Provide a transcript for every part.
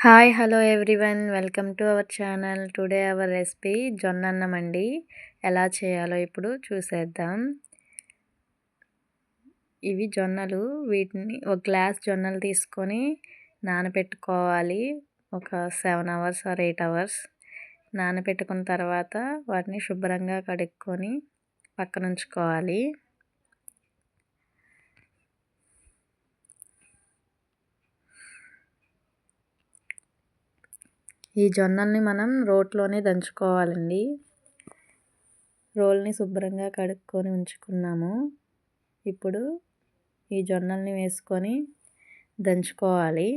Hi hello everyone welcome to our channel today our recipe జొన్న అన్నం అండి. ఎలా చేయాలో ఇప్పుడు చూసేద్దాం. ఇవి జొన్నలు. వీటిని ఒక గ్లాస్ జొన్నలు తీసుకొని నానబెట్టుకోవాలి. ఒక seven hours or eight hours నానబెట్టుకున్న తర్వాత వాటిని శుభ్రంగా కడుక్కొని పక్కన ఈ జొన్నల్ని మనం రోట్లోనే దంచుకోవాలండి. రోల్ని శుభ్రంగా కడుక్కొని ఉంచుకున్నాము. ఇప్పుడు ఈ జొన్నల్ని వేసుకొని దంచుకోవాలి.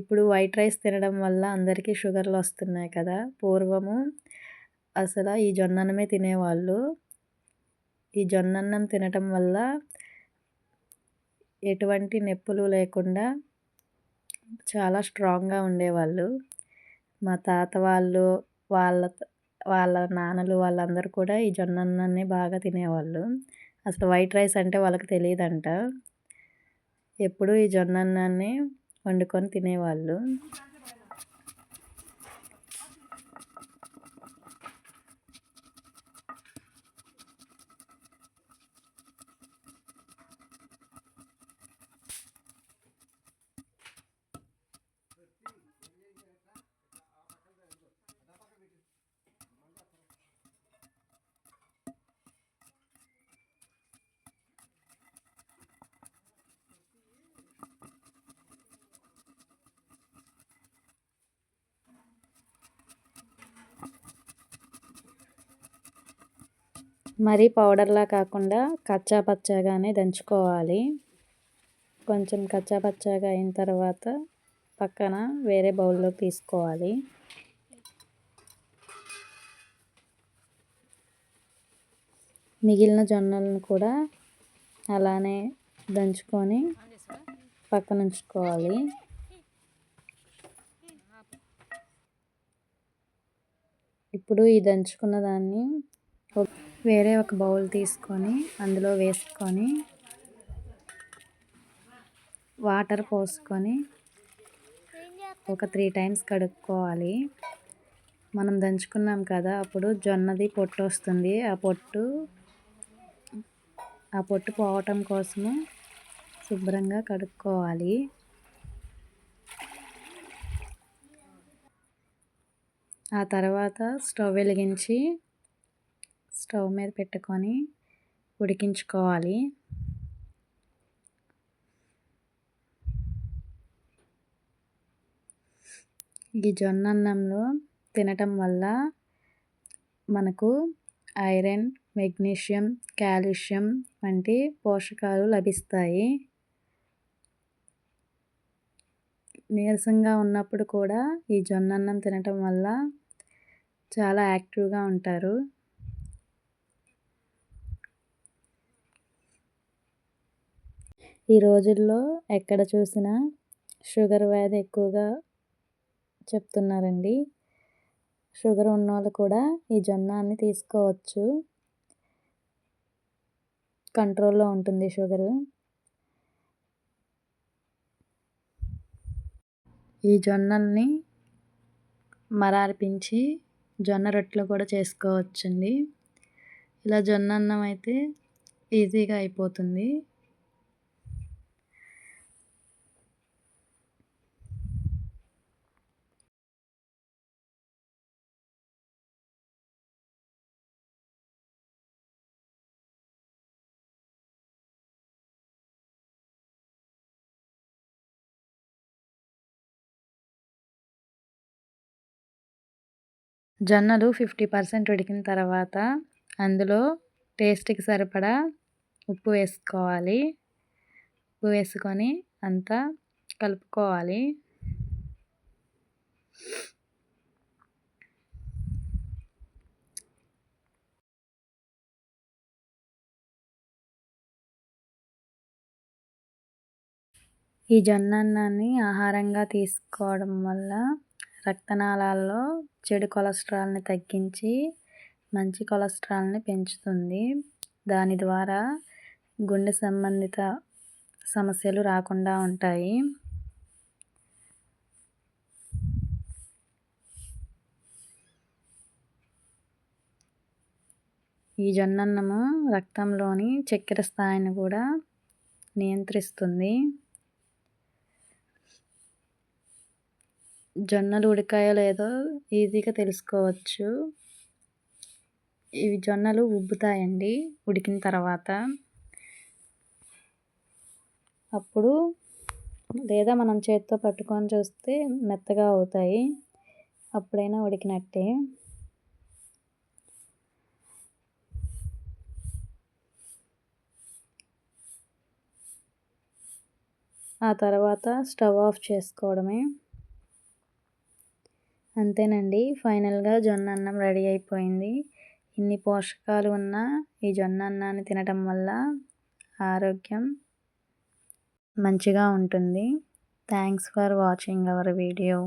ఇప్పుడు వైట్ రైస్ తినడం వల్ల అందరికీ షుగర్లు వస్తున్నాయి కదా. పూర్వము అసలు ఈ జొన్నన్నమే తినేవాళ్ళు. ఈ జొన్నన్నం తినటం వల్ల ఎటువంటి నొప్పులు లేకుండా చాలా స్ట్రాంగ్గా ఉండేవాళ్ళు. మా తాత వాళ్ళు వాళ్ళ వాళ్ళ నాన్నలు వాళ్ళందరూ కూడా ఈ జొన్న బాగా తినేవాళ్ళు. అసలు వైట్ రైస్ అంటే వాళ్ళకి తెలియదంట ఎప్పుడూ ఈ జొన్న అన్నాన్ని వండుకొని తినేవాళ్ళు. మరీ పౌడర్లా కాకుండా కచ్చా పచ్చాగానే దంచుకోవాలి. కొంచెం కచ్చా పచ్చాగా అయిన తర్వాత పక్కన వేరే బౌల్లో తీసుకోవాలి. మిగిలిన జొన్నలను కూడా అలానే దంచుకొని పక్కన ఉంచుకోవాలి. ఇప్పుడు ఈ దంచుకున్న దాన్ని వేరే ఒక బౌల్ తీసుకొని అందులో వేసుకొని వాటర్ పోసుకొని ఒక త్రీ టైమ్స్ కడుక్కోవాలి. మనం దంచుకున్నాం కదా అప్పుడు జొన్నది పొట్టు వస్తుంది. ఆ పొట్టు ఆ పొట్టు పోవటం కోసము శుభ్రంగా కడుక్కోవాలి. ఆ తర్వాత స్టవ్ వెలిగించి స్టవ్ మీద పెట్టుకొని ఉడికించుకోవాలి. ఈ జొన్న అన్నంలో తినటం వల్ల మనకు ఐరన్ మెగ్నీషియం కాల్షియం వంటి పోషకాలు లభిస్తాయి. నీరసంగా ఉన్నప్పుడు కూడా ఈ జొన్న అన్నం తినటం వల్ల చాలా యాక్టివ్గా ఉంటారు. ఈ రోజుల్లో ఎక్కడ చూసినా షుగర్ వ్యాధి ఎక్కువగా చెప్తున్నారండి. షుగర్ ఉన్నవాళ్ళు కూడా ఈ జొన్నాన్ని తీసుకోవచ్చు. కంట్రోల్లో ఉంటుంది షుగరు. ఈ జొన్నల్ని మరార్పించి జొన్న రొట్టెలు కూడా చేసుకోవచ్చండి. ఇలా జొన్న అన్నం అయితే ఈజీగా అయిపోతుంది. జొన్నలు ఫిఫ్టీ పర్సెంట్ ఉడికిన తర్వాత అందులో టేస్ట్కి సరిపడా ఉప్పు వేసుకోవాలి. ఉప్పు వేసుకొని అంతా కలుపుకోవాలి. ఈ జొన్న అన్నాన్ని ఆహారంగా తీసుకోవడం వల్ల రక్తనాళాల్లో చెడు కొలెస్ట్రాల్ని తగ్గించి మంచి కొలెస్ట్రాల్ని పెంచుతుంది. దాని ద్వారా గుండె సంబంధిత సమస్యలు రాకుండా ఉంటాయి. ఈ జొన్నన్నము రక్తంలోని చక్కెర స్థాయిని కూడా నియంత్రిస్తుంది. జొన్నలు ఉడికాయో లేదో ఈజీగా తెలుసుకోవచ్చు. ఇవి జొన్నలు ఉబ్బుతాయండి ఉడికిన తర్వాత. అప్పుడు లేదా మనం చేతితో పట్టుకొని చూస్తే మెత్తగా అవుతాయి. అప్పుడైనా ఉడికినట్టే. ఆ తర్వాత స్టవ్ ఆఫ్ చేసుకోవడమే. అంతేనండి. ఫైనల్గా జొన్న అన్నం రెడీ అయిపోయింది. ఇన్ని పోషకాలు ఉన్న ఈ జొన్న అన్నాన్ని తినటం వల్ల ఆరోగ్యం మంచిగా ఉంటుంది. Thanks for watching our video.